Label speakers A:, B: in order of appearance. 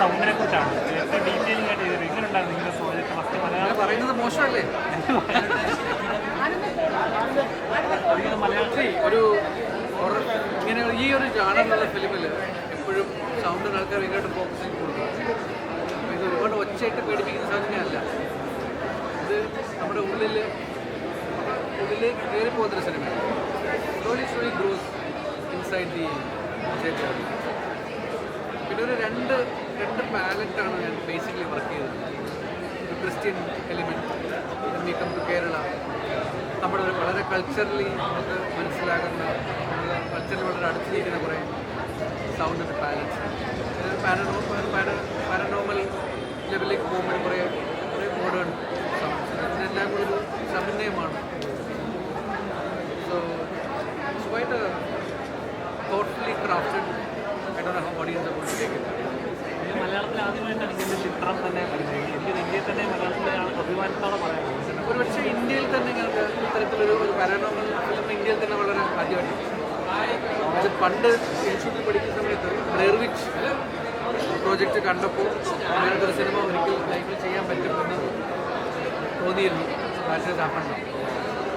A: സൗണ്ടിനെ കുറിച്ചാണ്. ഏറ്റവും ഡീറ്റെയിലിംഗ് ആയിട്ട് ചെയ്തത് ഇങ്ങനെ ഉണ്ടായിരുന്നു ഫസ്റ്റ് മലയാളം
B: പറയുന്നത് മോശമല്ലേ?
A: അതിന് മലയാളം
B: See, ഒരു ഇങ്ങനെ ഈ ഒരു ജാണറിലുള്ള ഫിലിമിൽ എപ്പോഴും സൗണ്ടിന് ആൾക്കാർ ഇങ്ങോട്ട് ചെയ്ത് കൊടുക്കും. ഇത് ഒരുപാട് ഒച്ചയായിട്ട് പേടിപ്പിക്കുന്ന സാധനമല്ല ഇത് നമ്മുടെ ഉള്ളിൽ ഉള്ളിലേക്ക് കയറി പോകുന്നൊരു സിനിമയാണ് ഗ്രോസ് ഇൻസൈഡ് ദി തിയേറ്റർ പിന്നെ ഒരു രണ്ട് രണ്ട് പാലറ്റാണ് ഞാൻ ബേസിക്കലി വർക്ക് ചെയ്തത്. ക്രിസ്ത്യൻ എലിമെന്റ് നീക്കം ടു കേരള നമ്മുടെ ഒരു വളരെ കൾച്ചറലി നമുക്ക് മനസ്സിലാകുന്ന കൾച്ചറിൽ വളരെ അടുത്ത് നിൽക്കുന്ന കുറേ സൗണ്ട് പാലറ്റ്സ് പാരനോ പാരനോമൽ ലെവലിലേക്ക് പോകുമ്പോൾ കുറേ കുറേ മോഡേൺ സൗണ്ട്സ് ഇതിനെല്ലാം കൂടി ഒരു സമന്വയമാണ്. So it's quite thoughtfully crafted I don't how audience about take it
A: ഇത് ആദ്യമായിട്ടാണ് ഇങ്ങനെ ചിത്രം തന്നെ പരിചയം എനിക്ക് ഇന്ത്യയിൽ തന്നെ മലയാളത്തിലാണ് അഭിമാനത്തോടെ പറയാൻ ഒരു
B: പക്ഷേ ഇന്ത്യയിൽ തന്നെ ഞങ്ങൾക്ക് ഇത്തരത്തിലൊരു ഒരു പാരാനോമൽ ഫിലിം ഇന്ത്യയിൽ തന്നെ വളരെ ആദ്യമായിട്ട്. അത് പണ്ട് ഇൻസ്റ്റിറ്റ്യൂട്ടിൽ പഠിക്കുന്ന സമയത്ത് ബ്ലെയർവിച്ച് പ്രോജക്റ്റ് കണ്ടപ്പോൾ അങ്ങനത്തെ ഒരു സിനിമ ഒരിക്കൽ ലൈഫിൽ ചെയ്യാൻ പറ്റുമെന്ന് തോന്നിയിരുന്നു. ഭാഷ ചാപ്പണ്ട